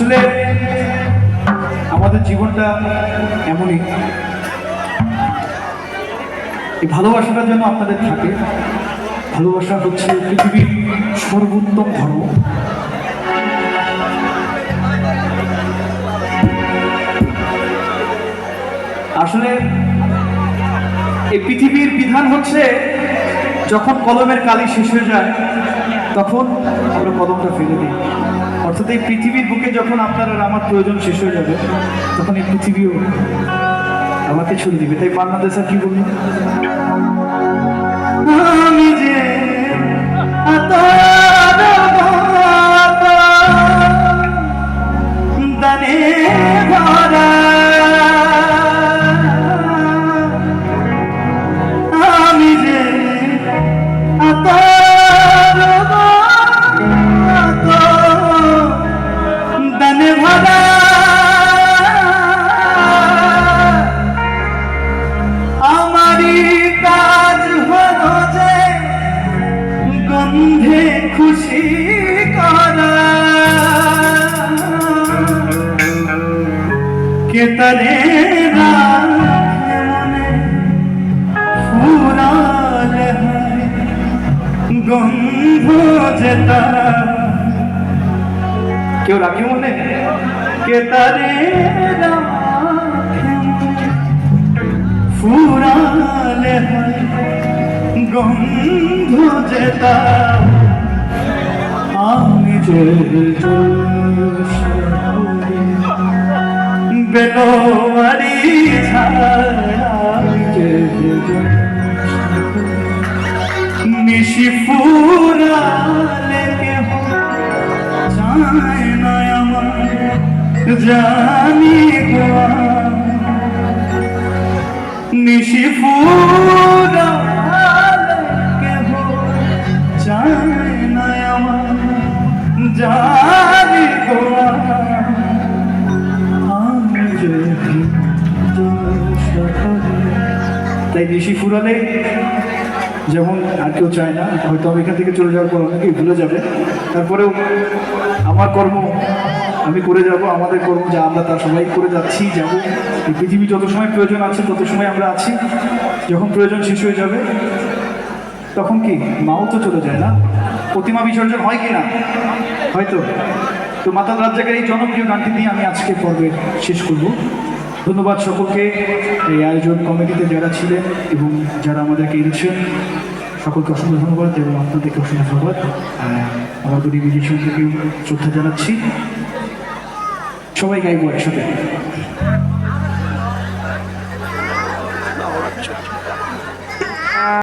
আসলে আমাদের জীবনটা এমনই। এই ভালোবাসাটা যেন আপনাদের থাকে। ভালোবাসা হচ্ছে পৃথিবীর সর্বোত্তম ধর্ম। আসলে এই পৃথিবীর বিধান হচ্ছে যখন কলমের কালি শেষ হয়ে যায়, তখন আমরা কলমটা ফেলে দিই। অর্থাৎ এই পৃথিবীর বুকে যখন আপনার আর আমার প্রয়োজন শেষ হয়ে যাবে, তখন এই পৃথিবীও আমাকে ছুড়ে দিবে। তাই বাংলাদেশ আর কি বলব? খুশি করা। কেতনে ফুরাল গন্ধ যেতা কেউ রাখে মনে? রাখে মনে ফুরালে গন্ধ যেতা আমি যে বেলোয়ারি ছাড়ি যে নিশি ফুরালে কেহ যায় না আমার জানি গোয়া নিশি ফুরালে তাই নিশি ফুরালে যেমন আর কেউ চায় না, হয়তো আমি এখান থেকে চলে যাওয়ার পর অনেকেই ভুলে যাবে। তারপরেও আমার কর্ম, আমি করে যাব, আমাদের কর্ম যা আমরা তা সবাই করে যাচ্ছি, যাব। এই পৃথিবী যত সময় প্রয়োজন আছে, তত সময় আমরা আছি। যখন প্রয়োজন শেষ হয়ে যাবে, তখন কি? মাও তো চলে যায় না? প্রতিমা বিসর্জন হয় কি না হয়তো। তো মাতাল রাজ্জাকের এই জনপ্রিয় গানটি নিয়ে আমি আজকে পর্বে শেষ করব। ধন্যবাদ সকলকে এই আয়োজন কমিটিতে যারা ছিলেন এবং যারা আমাদেরকে এনেছেন, সকলকে অসংখ্য ধন্যবাদ এবং আপনাদেরকে অসংখ্য ধন্যবাদ। আমরা দুটি বিজয় থেকে শ্রদ্ধা জানাচ্ছি। সবাই গাইব একসাথে।